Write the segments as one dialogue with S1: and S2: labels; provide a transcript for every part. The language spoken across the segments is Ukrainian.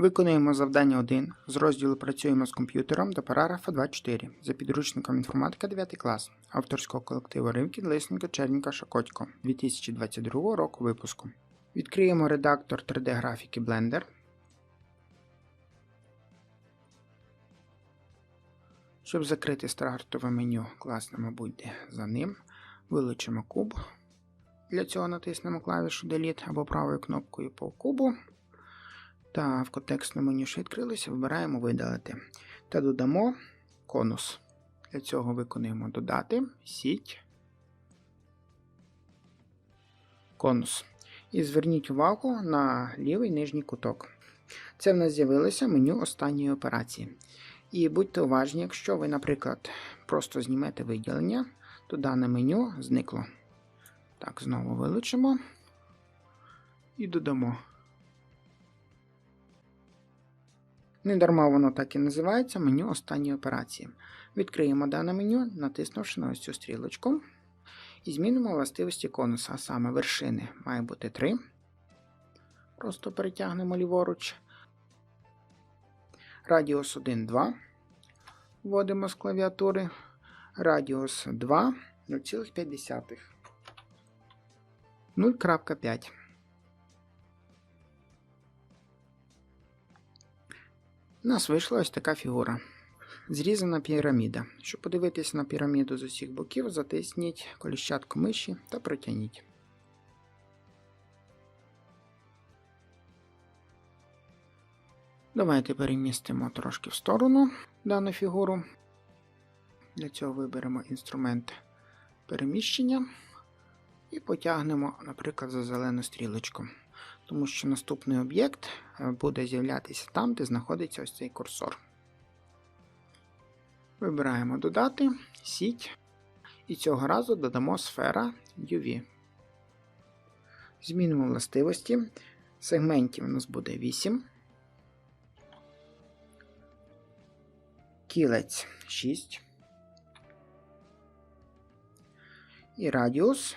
S1: Виконуємо завдання 1 з розділу Працюємо з комп'ютером до параграфа 24 за підручником інформатика 9 клас авторського колективу Ривкін Лисенко Черніка Шакотько 2022 року випуску. Відкриємо редактор 3D графіки Blender. Щоб закрити стартове меню, класно, мабуть, де за ним. Вилучимо куб. Для цього натиснемо клавішу Delete або правою кнопкою по кубу. Та в контекстному меню, що відкрилося, вибираємо видалити. Та додамо конус. Для цього виконуємо додати, сіть, конус. І зверніть увагу на лівий нижній куток. Це в нас з'явилося меню останньої операції. І будьте уважні, якщо ви, наприклад, просто знімете виділення, то дане меню зникло. Так, знову вилучимо і додамо. Недарма воно так і називається меню останньої операції. Відкриємо дане меню, натиснувши на ось цю стрілочку. І змінимо властивості конуса, а саме вершини має бути 3. Просто перетягнемо ліворуч. Радіус 1, 2. Вводимо з клавіатури. Радіус 2, 0,5. 0.5. У нас вийшла ось така фігура. Зрізана піраміда. Щоб подивитися на піраміду з усіх боків, затисніть коліщатку миші та протягніть. Давайте перемістимо трошки в сторону дану фігуру. Для цього виберемо інструмент переміщення і потягнемо, наприклад, за зелену стрілочку. Тому що наступний об'єкт буде з'являтися там, де знаходиться ось цей курсор. Вибираємо додати, сіть, і цього разу додамо сфера UV. Змінимо властивості. Сегментів у нас буде 8. Кілець 6. І радіус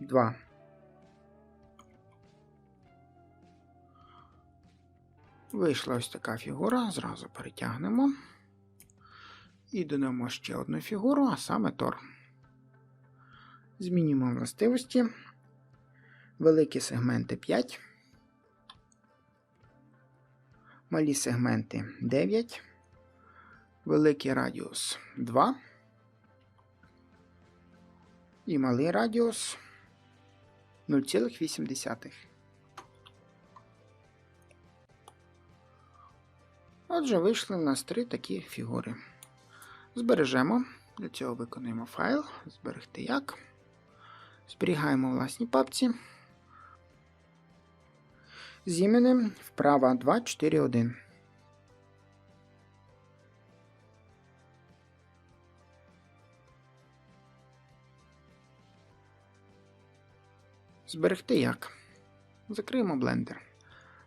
S1: 2. Вийшла ось така фігура, зразу перетягнемо. І додамо ще одну фігуру, а саме Тор. Змінюємо властивості. Великі сегменти 5. Малі сегменти 9. Великий радіус 2. І малий радіус 0,8. Отже, вийшли в нас три такі фігури. Збережемо. Для цього виконуємо файл, зберегти як. Зберігаємо в власній папці. З іменем вправа 241. Зберегти як. Закриємо блендер.